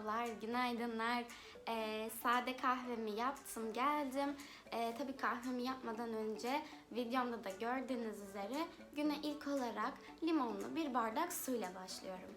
Merhabalar, günaydınlar. Ee, sade kahvemi yaptım, geldim. Ee, tabii kahvemi yapmadan önce videomda da gördüğünüz üzere güne ilk olarak limonlu bir bardak suyla başlıyorum.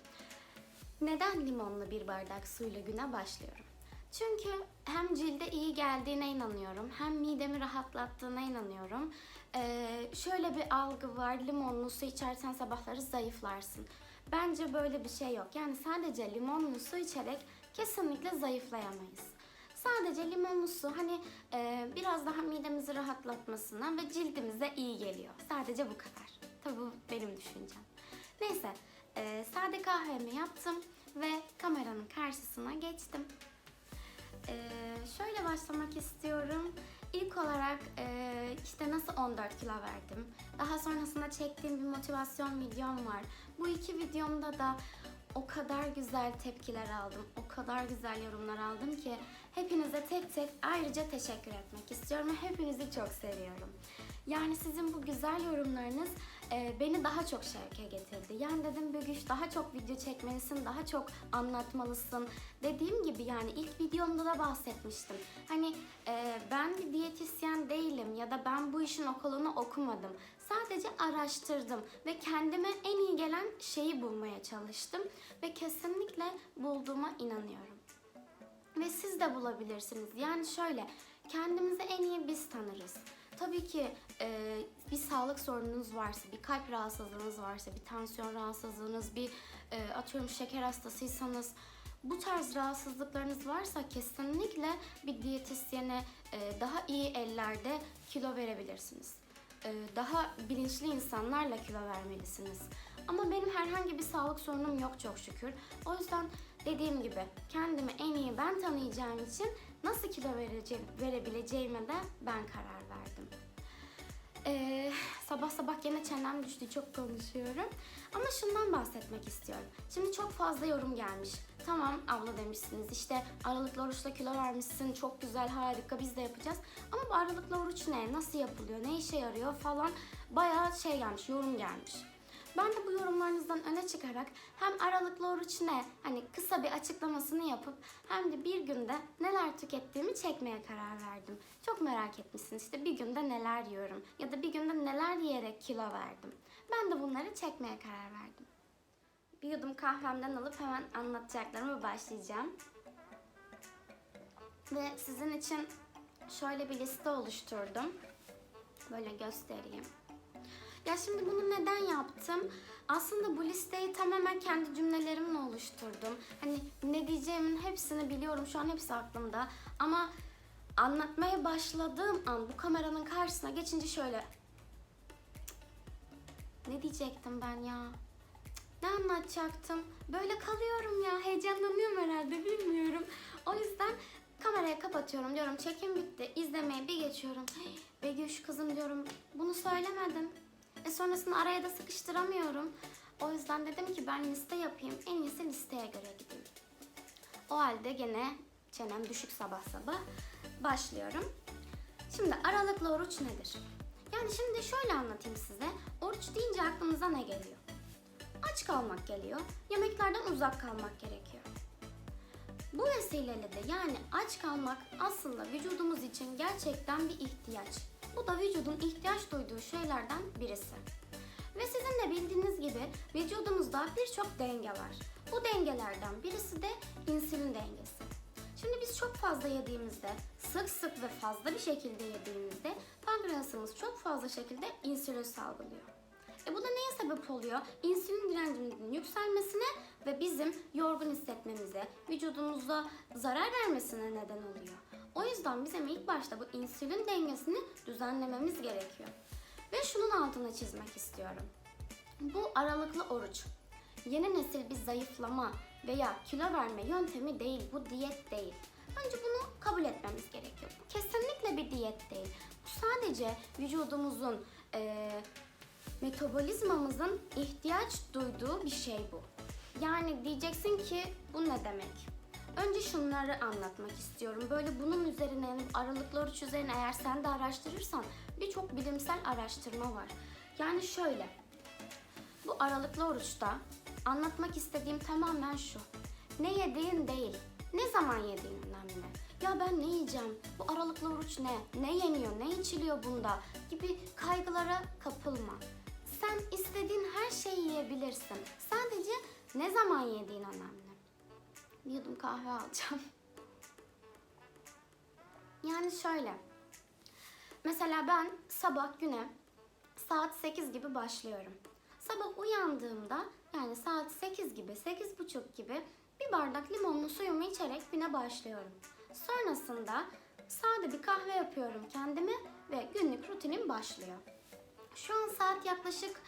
Neden limonlu bir bardak suyla güne başlıyorum? Çünkü hem cilde iyi geldiğine inanıyorum, hem midemi rahatlattığına inanıyorum. Ee, şöyle bir algı var, limonlu su içersen sabahları zayıflarsın. Bence böyle bir şey yok. Yani sadece limonlu su içerek kesinlikle zayıflayamayız. Sadece limonlu su hani e, biraz daha midemizi rahatlatmasına ve cildimize iyi geliyor. Sadece bu kadar. Tabii bu benim düşüncem. Neyse, e, sade kahvemi yaptım ve kameranın karşısına geçtim. Ee, şöyle başlamak istiyorum. İlk olarak e, işte nasıl 14 kilo verdim. Daha sonrasında çektiğim bir motivasyon videom var. Bu iki videomda da o kadar güzel tepkiler aldım. O kadar güzel yorumlar aldım ki hepinize tek tek ayrıca teşekkür etmek istiyorum ve hepinizi çok seviyorum. Yani sizin bu güzel yorumlarınız e, beni daha çok şevke getirdi. Yani dedim Bögüş daha çok video çekmelisin, daha çok anlatmalısın. Dediğim gibi yani ilk videomda da bahsetmiştim. Hani e, ben bir diyetisyen değilim ya da ben bu işin okulunu okumadım. Sadece araştırdım ve kendime en iyi gelen şeyi bulmaya çalıştım ve kesinlikle bulduğuma inanıyorum. Ve siz de bulabilirsiniz. Yani şöyle, kendimizi en iyi biz tanırız. Tabii ki e, bir sağlık sorununuz varsa, bir kalp rahatsızlığınız varsa, bir tansiyon rahatsızlığınız, bir e, atıyorum şeker hastasıysanız, bu tarz rahatsızlıklarınız varsa kesinlikle bir diyetisyene e, daha iyi ellerde kilo verebilirsiniz. E, daha bilinçli insanlarla kilo vermelisiniz. Ama benim herhangi bir sağlık sorunum yok çok şükür. O yüzden dediğim gibi kendimi en iyi ben tanıyacağım için nasıl kilo vereceğim, verebileceğime de ben karar. Ee, sabah sabah gene çenem düştü çok konuşuyorum. Ama şundan bahsetmek istiyorum. Şimdi çok fazla yorum gelmiş. Tamam abla demişsiniz işte aralıklı oruçla kilo vermişsin çok güzel harika biz de yapacağız. Ama bu aralıklı oruç ne? Nasıl yapılıyor? Ne işe yarıyor falan bayağı şey gelmiş yorum gelmiş. Ben de bu yorumlarınızdan öne çıkarak hem aralıklı oruç ne hani kısa bir açıklamasını yapıp hem de bir günde neler tükettiğimi çekmeye karar verdim. Çok merak etmişsiniz işte bir günde neler yiyorum ya da bir günde neler yiyerek kilo verdim. Ben de bunları çekmeye karar verdim. Bir yudum kahvemden alıp hemen anlatacaklarıma başlayacağım. Ve sizin için şöyle bir liste oluşturdum. Böyle göstereyim. Ya şimdi bunu neden yaptım? Aslında bu listeyi tamamen kendi cümlelerimle oluşturdum. Hani ne diyeceğimin hepsini biliyorum. Şu an hepsi aklımda. Ama anlatmaya başladığım an bu kameranın karşısına geçince şöyle ne diyecektim ben ya? Ne anlatacaktım? Böyle kalıyorum ya. Heyecanlanıyorum herhalde bilmiyorum. O yüzden kamerayı kapatıyorum diyorum. Çekim bitti. İzlemeye bir geçiyorum. Hey, Begüş kızım diyorum. Bunu söylemedim. E sonrasında araya da sıkıştıramıyorum. O yüzden dedim ki ben liste yapayım. En iyisi listeye göre gideyim. O halde gene çenem düşük sabah sabah başlıyorum. Şimdi aralıklı oruç nedir? Yani şimdi şöyle anlatayım size. Oruç deyince aklınıza ne geliyor? Aç kalmak geliyor. Yemeklerden uzak kalmak gerekiyor. Bu vesileyle de yani aç kalmak aslında vücudumuz için gerçekten bir ihtiyaç. Bu da vücudun ihtiyaç duyduğu şeylerden birisi. Ve sizin de bildiğiniz gibi vücudumuzda birçok denge var. Bu dengelerden birisi de insülin dengesi. Şimdi biz çok fazla yediğimizde, sık sık ve fazla bir şekilde yediğimizde pankreasımız çok fazla şekilde insülin salgılıyor. E bu da neye sebep oluyor? İnsülin direncimizin yükselmesine ve bizim yorgun hissetmemize, vücudumuzda zarar vermesine neden oluyor. O yüzden bizim ilk başta bu insülin dengesini düzenlememiz gerekiyor. Ve şunun altını çizmek istiyorum. Bu aralıklı oruç. Yeni nesil bir zayıflama veya kilo verme yöntemi değil, bu diyet değil. Önce bunu kabul etmemiz gerekiyor. Bu kesinlikle bir diyet değil. Bu sadece vücudumuzun eee metabolizmamızın ihtiyaç duyduğu bir şey bu. Yani diyeceksin ki bu ne demek? Önce şunları anlatmak istiyorum. Böyle bunun üzerine, aralıklı oruç üzerine eğer sen de araştırırsan birçok bilimsel araştırma var. Yani şöyle, bu aralıklı oruçta anlatmak istediğim tamamen şu. ne yediğin değil, ne zaman yediğin önemli. Ya ben ne yiyeceğim? Bu aralıklı oruç ne? Ne yeniyor? Ne içiliyor bunda? Gibi kaygılara kapılma. Sen istediğin her şeyi yiyebilirsin. Sadece ne zaman yediğin önemli. Bir yudum kahve alacağım. Yani şöyle. Mesela ben sabah güne saat 8 gibi başlıyorum. Sabah uyandığımda yani saat 8 gibi, 8.30 gibi bir bardak limonlu suyumu içerek güne başlıyorum. Sonrasında sade bir kahve yapıyorum kendime ve günlük rutinim başlıyor. Şu an saat yaklaşık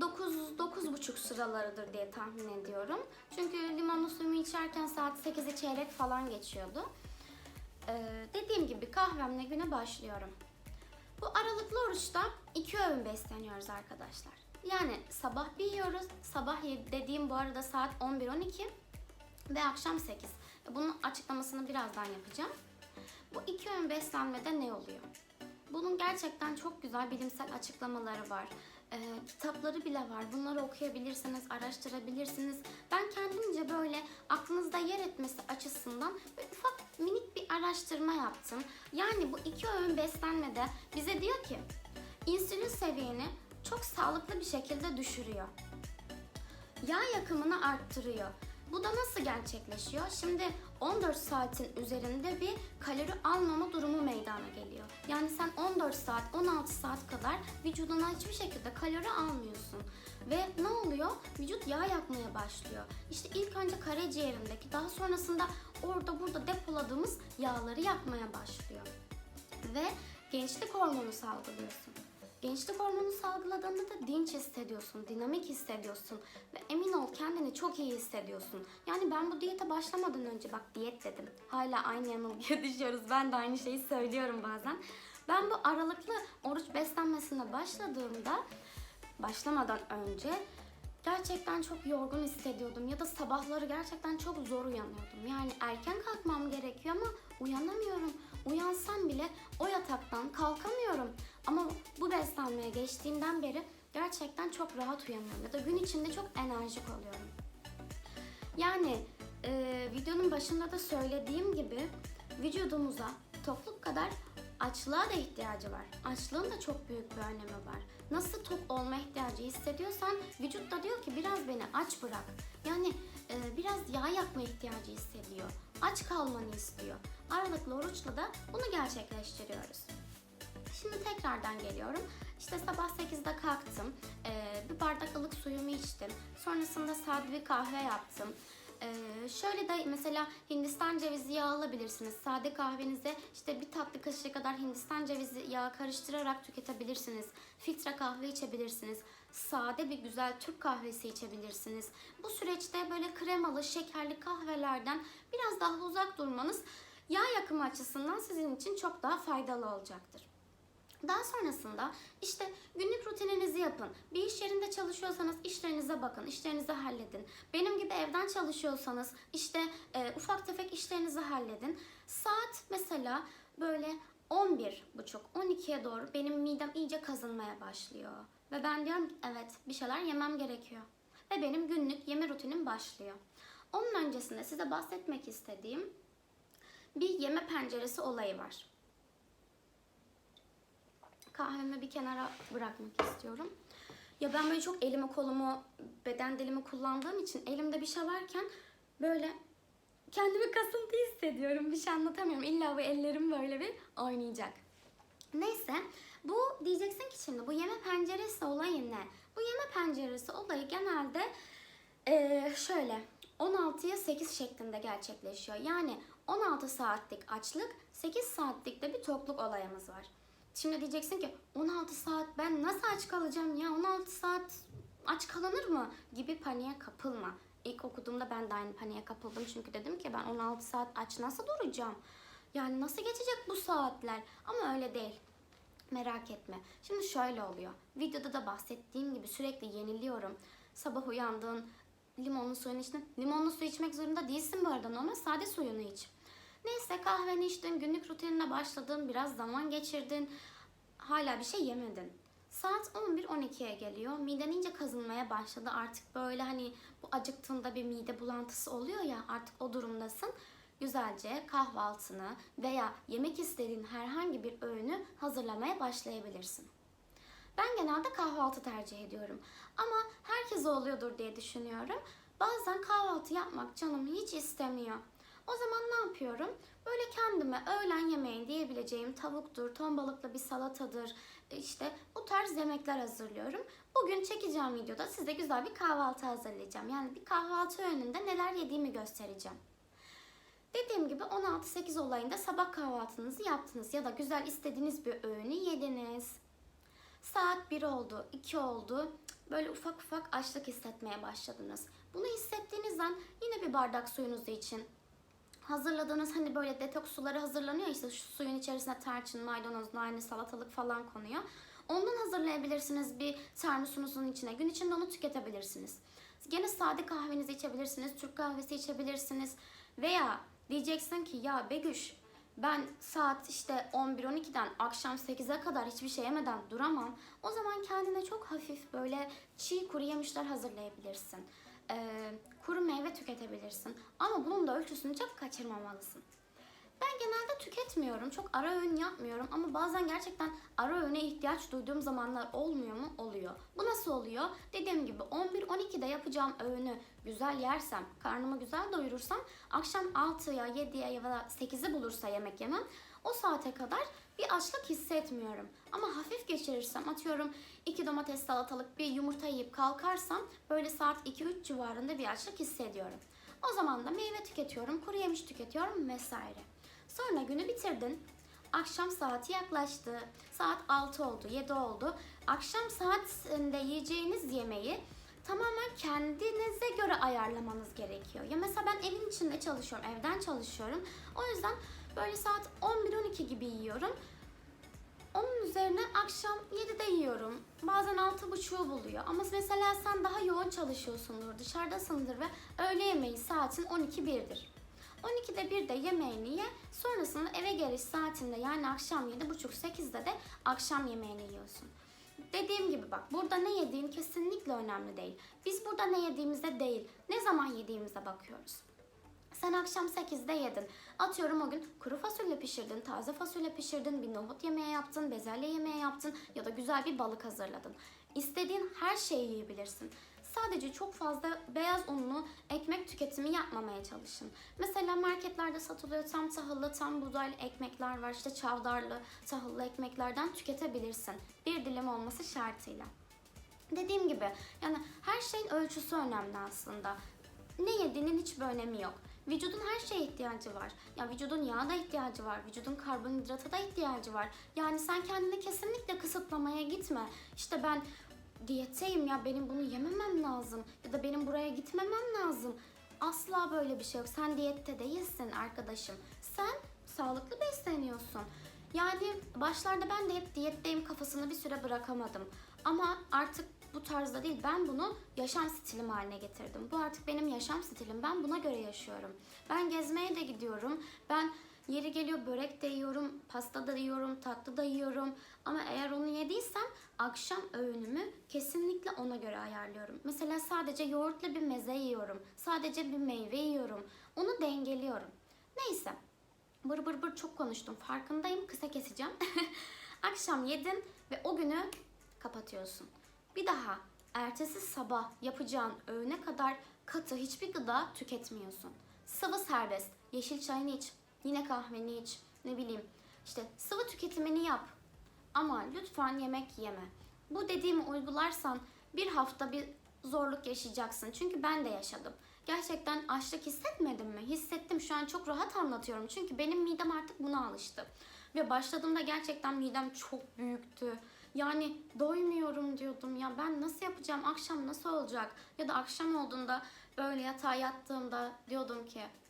9 9.30 sıralarıdır diye tahmin ediyorum. Çünkü limonlu suyumu içerken saat 8'i çeyrek falan geçiyordu. Ee, dediğim gibi kahvemle güne başlıyorum. Bu aralıklı oruçta iki öğün besleniyoruz arkadaşlar. Yani sabah bir yiyoruz. Sabah dediğim bu arada saat 11-12 ve akşam 8. Bunun açıklamasını birazdan yapacağım. Bu iki öğün beslenmede ne oluyor? Bunun gerçekten çok güzel bilimsel açıklamaları var. Ee, kitapları bile var. Bunları okuyabilirsiniz, araştırabilirsiniz. Ben kendimce böyle aklınızda yer etmesi açısından ufak minik bir araştırma yaptım. Yani bu iki öğün beslenmede bize diyor ki insülin seviyeni çok sağlıklı bir şekilde düşürüyor. Yağ yakımını arttırıyor. Bu da nasıl gerçekleşiyor? Şimdi 14 saatin üzerinde bir kalori almama durumu meydana geliyor. Yani sen 14 saat, 16 saat kadar vücuduna hiçbir şekilde kalori almıyorsun. Ve ne oluyor? Vücut yağ yakmaya başlıyor. İşte ilk önce karaciğerindeki, daha sonrasında orada burada depoladığımız yağları yakmaya başlıyor. Ve gençlik hormonu salgılıyorsun. Gençlik hormonu salgıladığında da dinç hissediyorsun, dinamik hissediyorsun ve emin ol kendini çok iyi hissediyorsun. Yani ben bu diyete başlamadan önce bak diyet dedim. Hala aynı yanılgıya düşüyoruz. Ben de aynı şeyi söylüyorum bazen. Ben bu aralıklı oruç beslenmesine başladığımda başlamadan önce gerçekten çok yorgun hissediyordum ya da sabahları gerçekten çok zor uyanıyordum. Yani erken kalkmam gerekiyor ama uyanamıyorum. Uyansam bile o yataktan kalkamıyorum. Ama bu beslenmeye geçtiğimden beri gerçekten çok rahat uyanıyorum ya da gün içinde çok enerjik oluyorum. Yani e, videonun başında da söylediğim gibi vücudumuza tokluk kadar açlığa da ihtiyacı var. Açlığın da çok büyük bir önemi var. Nasıl tok olma ihtiyacı hissediyorsan vücut da diyor ki biraz beni aç bırak. Yani e, biraz yağ yakma ihtiyacı hissediyor. Aç kalmanı istiyor. Aralıklı oruçla da bunu gerçekleştiriyoruz. Şimdi tekrardan geliyorum. İşte sabah 8'de kalktım. Ee, bir bardak ılık suyumu içtim. Sonrasında sade bir kahve yaptım. Ee, şöyle de mesela Hindistan cevizi yağı alabilirsiniz. Sade kahvenize işte bir tatlı kaşığı kadar Hindistan cevizi yağı karıştırarak tüketebilirsiniz. Filtre kahve içebilirsiniz. Sade bir güzel Türk kahvesi içebilirsiniz. Bu süreçte böyle kremalı, şekerli kahvelerden biraz daha uzak durmanız yağ yakımı açısından sizin için çok daha faydalı olacaktır. Daha sonrasında işte günlük rutininizi yapın. Bir iş yerinde çalışıyorsanız işlerinize bakın, işlerinizi halledin. Benim gibi evden çalışıyorsanız işte e, ufak tefek işlerinizi halledin. Saat mesela böyle 11 buçuk 12'ye doğru benim midem iyice kazınmaya başlıyor. Ve ben diyorum evet bir şeyler yemem gerekiyor. Ve benim günlük yeme rutinim başlıyor. Onun öncesinde size bahsetmek istediğim bir yeme penceresi olayı var kahvemi bir kenara bırakmak istiyorum. Ya ben böyle çok elimi kolumu, beden dilimi kullandığım için elimde bir şey varken böyle kendimi kasıntı hissediyorum. Bir şey anlatamıyorum. İlla bu ellerim böyle bir oynayacak. Neyse bu diyeceksin ki şimdi bu yeme penceresi olayı ne? Bu yeme penceresi olayı genelde eee, şöyle 16'ya 8 şeklinde gerçekleşiyor. Yani 16 saatlik açlık, 8 saatlik de bir tokluk olayımız var. Şimdi diyeceksin ki 16 saat ben nasıl aç kalacağım ya 16 saat aç kalınır mı gibi paniğe kapılma. İlk okuduğumda ben de aynı paniğe kapıldım çünkü dedim ki ben 16 saat aç nasıl duracağım? Yani nasıl geçecek bu saatler? Ama öyle değil. Merak etme. Şimdi şöyle oluyor. Videoda da bahsettiğim gibi sürekli yeniliyorum. Sabah uyandığın limonlu suyun içtin. Limonlu su içmek zorunda değilsin bu arada. Normal sade suyunu iç. Neyse kahveni içtin, günlük rutinine başladın, biraz zaman geçirdin. Hala bir şey yemedin. Saat 11-12'ye geliyor. Miden iyice kazınmaya başladı. Artık böyle hani bu acıktığında bir mide bulantısı oluyor ya artık o durumdasın. Güzelce kahvaltını veya yemek istediğin herhangi bir öğünü hazırlamaya başlayabilirsin. Ben genelde kahvaltı tercih ediyorum. Ama herkese oluyordur diye düşünüyorum. Bazen kahvaltı yapmak canım hiç istemiyor. O zaman ne yapıyorum? Böyle kendime öğlen yemeği diyebileceğim tavuktur, ton balıklı bir salatadır, işte bu tarz yemekler hazırlıyorum. Bugün çekeceğim videoda size güzel bir kahvaltı hazırlayacağım. Yani bir kahvaltı öğününde neler yediğimi göstereceğim. Dediğim gibi 16-8 olayında sabah kahvaltınızı yaptınız ya da güzel istediğiniz bir öğünü yediniz. Saat 1 oldu, 2 oldu. Böyle ufak ufak açlık hissetmeye başladınız. Bunu hissettiğinizden yine bir bardak suyunuzu için hazırladığınız hani böyle detoks suları hazırlanıyor işte şu suyun içerisine tarçın, maydanoz, nane, salatalık falan konuyor. Ondan hazırlayabilirsiniz bir termosunuzun içine. Gün içinde onu tüketebilirsiniz. Gene sade kahvenizi içebilirsiniz, Türk kahvesi içebilirsiniz. Veya diyeceksin ki ya Begüş ben saat işte 11-12'den akşam 8'e kadar hiçbir şey yemeden duramam. O zaman kendine çok hafif böyle çiğ kuru yemişler hazırlayabilirsin. Ee, kuru meyve tüketebilirsin. Ama bunun da ölçüsünü çok kaçırmamalısın. Ben genelde tüketmiyorum. Çok ara öğün yapmıyorum ama bazen gerçekten ara öğüne ihtiyaç duyduğum zamanlar olmuyor mu? Oluyor. Bu nasıl oluyor? Dediğim gibi 11-12'de yapacağım öğünü güzel yersem, karnımı güzel doyurursam akşam 6'ya, 7'ye ya da 8'i bulursa yemek yemem o saate kadar bir açlık hissetmiyorum. Ama hafif geçirirsem atıyorum 2 domates salatalık bir yumurta yiyip kalkarsam böyle saat 2-3 civarında bir açlık hissediyorum. O zaman da meyve tüketiyorum, kuru yemiş tüketiyorum vesaire. Sonra günü bitirdin. Akşam saati yaklaştı. Saat 6 oldu, 7 oldu. Akşam saatinde yiyeceğiniz yemeği tamamen kendinize göre ayarlamanız gerekiyor. Ya mesela ben evin içinde çalışıyorum, evden çalışıyorum. O yüzden böyle saat 11-12 gibi yiyorum. Onun üzerine akşam 7'de yiyorum. Bazen 6.30'u buluyor. Ama mesela sen daha yoğun çalışıyorsundur, dışarıdasındır ve öğle yemeği saatin 12-1'dir. 12'de 1'de yemeğini ye. Sonrasında eve geliş saatinde yani akşam 7.30-8'de de akşam yemeğini yiyorsun. Dediğim gibi bak burada ne yediğin kesinlikle önemli değil. Biz burada ne yediğimize değil, ne zaman yediğimize bakıyoruz. Sen akşam 8'de yedin. Atıyorum o gün kuru fasulye pişirdin, taze fasulye pişirdin, bir nohut yemeği yaptın, bezelye yemeği yaptın ya da güzel bir balık hazırladın. İstediğin her şeyi yiyebilirsin. Sadece çok fazla beyaz unlu ekmek tüketimi yapmamaya çalışın. Mesela marketlerde satılıyor tam tahıllı, tam buğdaylı ekmekler var. İşte çavdarlı, tahıllı ekmeklerden tüketebilirsin. Bir dilim olması şartıyla. Dediğim gibi yani her şeyin ölçüsü önemli aslında. Ne yediğinin hiçbir önemi yok. Vücudun her şeye ihtiyacı var. Ya vücudun yağa da ihtiyacı var. Vücudun karbonhidrata da ihtiyacı var. Yani sen kendini kesinlikle kısıtlamaya gitme. İşte ben diyetteyim ya benim bunu yememem lazım ya da benim buraya gitmemem lazım. Asla böyle bir şey yok. Sen diyette değilsin arkadaşım. Sen sağlıklı besleniyorsun. Yani başlarda ben de hep diyetteyim kafasını bir süre bırakamadım. Ama artık bu tarzda değil. Ben bunu yaşam stilim haline getirdim. Bu artık benim yaşam stilim. Ben buna göre yaşıyorum. Ben gezmeye de gidiyorum. Ben yeri geliyor börek de yiyorum, pasta da yiyorum, tatlı da yiyorum. Ama eğer onu yediysem akşam öğünümü kesinlikle ona göre ayarlıyorum. Mesela sadece yoğurtla bir meze yiyorum. Sadece bir meyve yiyorum. Onu dengeliyorum. Neyse. Bır bır bır çok konuştum. Farkındayım. Kısa keseceğim. akşam yedin ve o günü kapatıyorsun. Bir daha ertesi sabah yapacağın öğüne kadar katı hiçbir gıda tüketmiyorsun. Sıvı serbest. Yeşil çayını iç. Yine kahveni iç. Ne bileyim. İşte sıvı tüketimini yap. Ama lütfen yemek yeme. Bu dediğimi uygularsan bir hafta bir zorluk yaşayacaksın. Çünkü ben de yaşadım. Gerçekten açlık hissetmedim mi? Hissettim. Şu an çok rahat anlatıyorum. Çünkü benim midem artık buna alıştı. Ve başladığımda gerçekten midem çok büyüktü. Yani doymuyorum diyordum. Ya ben nasıl yapacağım? Akşam nasıl olacak? Ya da akşam olduğunda böyle yatağa yattığımda diyordum ki "Cık,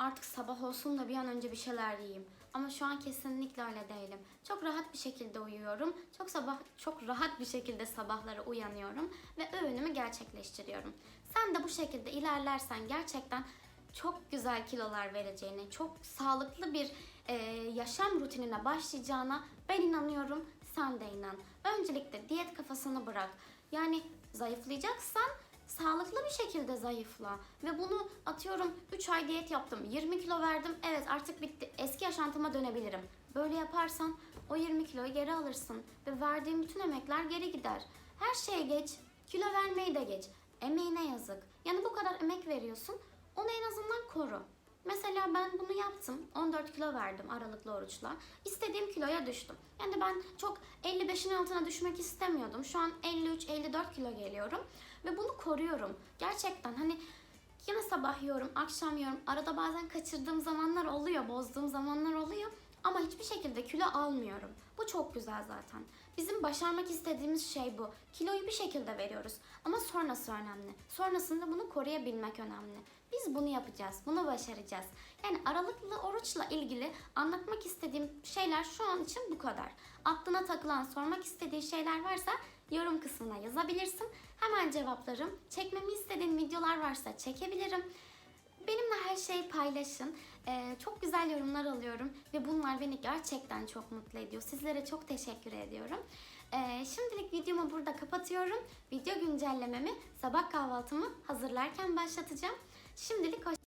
artık sabah olsun da bir an önce bir şeyler yiyeyim. Ama şu an kesinlikle öyle değilim. Çok rahat bir şekilde uyuyorum. Çok sabah çok rahat bir şekilde sabahları uyanıyorum ve öğünümü gerçekleştiriyorum. Sen de bu şekilde ilerlersen gerçekten çok güzel kilolar vereceğini, çok sağlıklı bir e, yaşam rutinine başlayacağına ben inanıyorum. sen de inan. Öncelikle diyet kafasını bırak. Yani zayıflayacaksan sağlıklı bir şekilde zayıfla. Ve bunu atıyorum 3 ay diyet yaptım, 20 kilo verdim, evet artık bitti, eski yaşantıma dönebilirim. Böyle yaparsan o 20 kiloyu geri alırsın ve verdiğin bütün emekler geri gider. Her şeye geç, kilo vermeyi de geç. Emeğine yazık. Yani bu kadar emek veriyorsun, onu en azından koru. Mesela ben bunu yaptım. 14 kilo verdim aralıklı oruçla. İstediğim kiloya düştüm. Yani ben çok 55'in altına düşmek istemiyordum. Şu an 53-54 kilo geliyorum. Ve bunu koruyorum. Gerçekten hani yine sabah yiyorum, akşam yiyorum. Arada bazen kaçırdığım zamanlar oluyor, bozduğum zamanlar oluyor. Ama hiçbir şekilde kilo almıyorum. Bu çok güzel zaten. Bizim başarmak istediğimiz şey bu. Kiloyu bir şekilde veriyoruz. Ama sonrası önemli. Sonrasında bunu koruyabilmek önemli. Biz bunu yapacağız. Bunu başaracağız. Yani aralıklı oruçla ilgili anlatmak istediğim şeyler şu an için bu kadar. Aklına takılan, sormak istediği şeyler varsa yorum kısmına yazabilirsin. Hemen cevaplarım. Çekmemi istediğin videolar varsa çekebilirim. Benimle her şeyi paylaşın. Ee, çok güzel yorumlar alıyorum ve bunlar beni gerçekten çok mutlu ediyor. Sizlere çok teşekkür ediyorum. Ee, şimdilik videomu burada kapatıyorum. Video güncellememi sabah kahvaltımı hazırlarken başlatacağım. Şimdilik hoş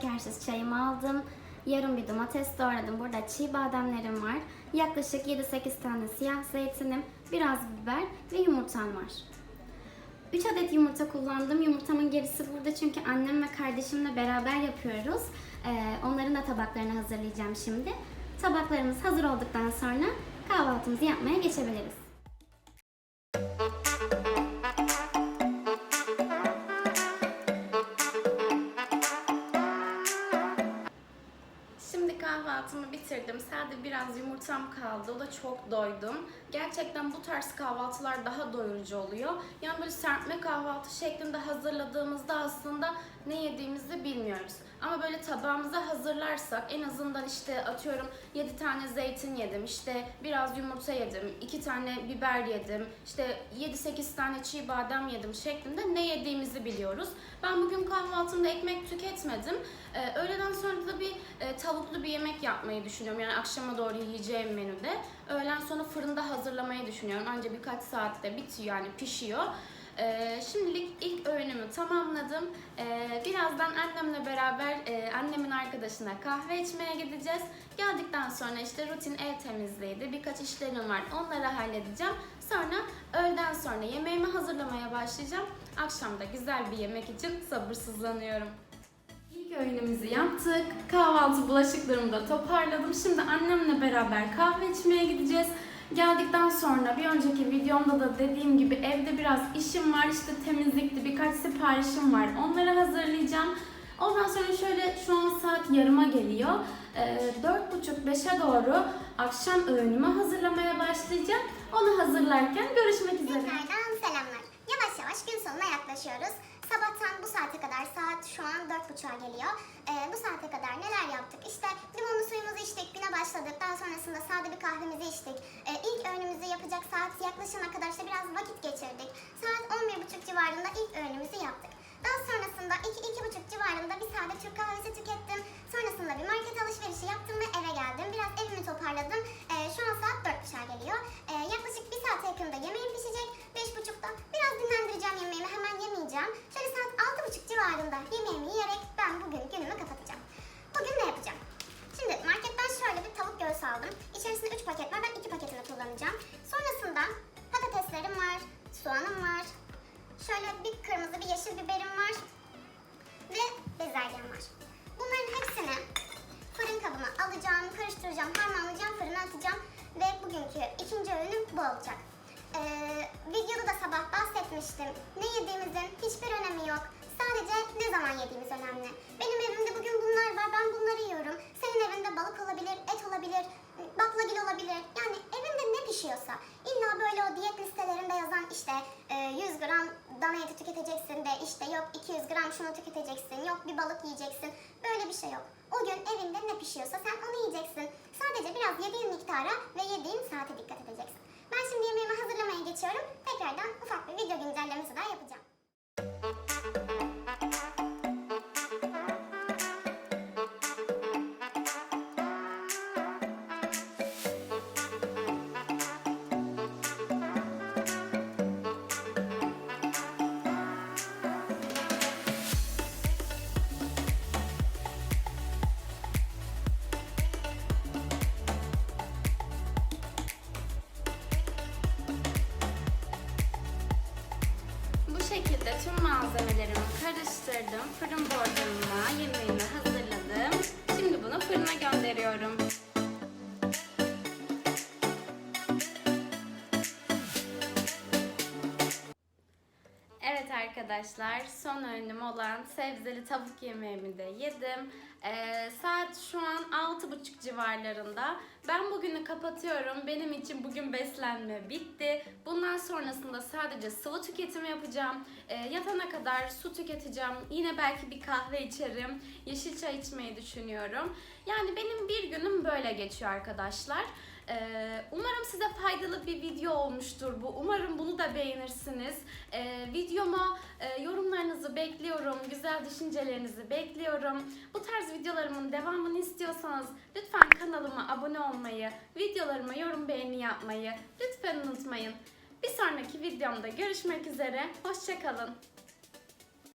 Şekersiz çayımı aldım. Yarım bir domates doğradım. Burada çiğ bademlerim var. Yaklaşık 7-8 tane siyah zeytinim, biraz biber ve yumurtam var. 3 adet yumurta kullandım. Yumurtamın gerisi burada çünkü annem ve kardeşimle beraber yapıyoruz. Ee, onların da tabaklarını hazırlayacağım şimdi. Tabaklarımız hazır olduktan sonra kahvaltımızı yapmaya geçebiliriz. Biraz yumurtam kaldı. O da çok doydum. Gerçekten bu tarz kahvaltılar daha doyurucu oluyor. Yani böyle serpme kahvaltı şeklinde hazırladığımızda aslında ne yediğimizi bilmiyoruz. Ama böyle tabağımıza hazırlarsak en azından işte atıyorum 7 tane zeytin yedim, işte biraz yumurta yedim, 2 tane biber yedim, işte 7-8 tane çiğ badem yedim şeklinde ne yediğimizi biliyoruz. Ben bugün kahvaltımda ekmek tüketmedim. Ee, öğleden sonra da bir e, tavuklu bir yemek yapmayı düşünüyorum. Yani akşama doğru yiyeceğim menüde. Öğlen sonra fırında hazırlamayı düşünüyorum. Anca birkaç saatte bitiyor yani pişiyor. Ee, şimdilik ilk öğünümü tamamladım. Ee, birazdan annemle beraber e, annemin arkadaşına kahve içmeye gideceğiz. Geldikten sonra işte rutin ev temizliğiydi. Birkaç işlerim var. Onları halledeceğim. Sonra öğleden sonra yemeğimi hazırlamaya başlayacağım. Akşam da güzel bir yemek için sabırsızlanıyorum. Öğünümüzü yaptık. Kahvaltı bulaşıklarımı da toparladım. Şimdi annemle beraber kahve içmeye gideceğiz. Geldikten sonra bir önceki videomda da dediğim gibi evde biraz işim var. İşte temizlikti, birkaç siparişim var. Onları hazırlayacağım. Ondan sonra şöyle şu an saat yarıma geliyor. Ee, 4.30-5'e doğru akşam öğünümü hazırlamaya başlayacağım. Onu hazırlarken görüşmek üzere. Tekrardan selamlar. Yavaş yavaş gün sonuna yaklaşıyoruz. Sabahtan bu saate kadar saat şu an 4.30'a geliyor. Ee, bu saate kadar neler yaptık? İşte limonlu suyumuzu içtik, güne başladık. Daha sonrasında sade bir kahvemizi içtik. Ee, ilk öğünümüzü yapacak saat yaklaşana kadar işte biraz vakit geçirdik. Saat 11.30 civarında ilk öğünümüzü yaptık. Daha sonrasında demiştim. Ne yediğimizin hiçbir önemi yok. Sadece ne zaman yediğimiz önemli. Benim evimde bugün bunlar var, ben bunları yiyorum. Senin evinde balık olabilir, et olabilir, baklagil olabilir. Yani evimde ne pişiyorsa. İlla böyle o diyet listelerinde yazan işte e, 100 gram dana eti tüketeceksin de işte yok 200 gram şunu tüketeceksin, yok bir balık yiyeceksin. Böyle bir şey yok. O gün evinde ne pişiyorsa sen onu yiyeceksin. Sadece biraz yediğin miktara ve yediğin saate dikkat edeceksin. Ben şimdi yemeğimi hazırlamaya geçiyorum. Tekrardan ufak bir video güncellemesi daha yapacağım. Tüm malzemelerimi karıştırdım. Fırın borcamıma yemeğimi hazırladım. Şimdi bunu fırına gönderiyorum. Evet arkadaşlar son öğünüm olan sebzeli tavuk yemeğimi de yedim. Ee, saat şu an 6.30 civarlarında. Ben bugünü kapatıyorum. Benim için bugün beslenme bitti. Bundan sonrasında sadece sıvı tüketimi yapacağım. Ee, yatana kadar su tüketeceğim. Yine belki bir kahve içerim. Yeşil çay içmeyi düşünüyorum. Yani benim bir günüm böyle geçiyor arkadaşlar. Ee, umarım size faydalı bir video olmuştur bu. Umarım bunu da beğenirsiniz. Ee, videoma e, yorumlarınızı bekliyorum. Güzel düşüncelerinizi bekliyorum. Bu tarz videolarımın devamını istiyorsanız lütfen kanalıma abone olmayı, videolarıma yorum beğeni yapmayı lütfen unutmayın. Bir sonraki videomda görüşmek üzere. Hoşçakalın.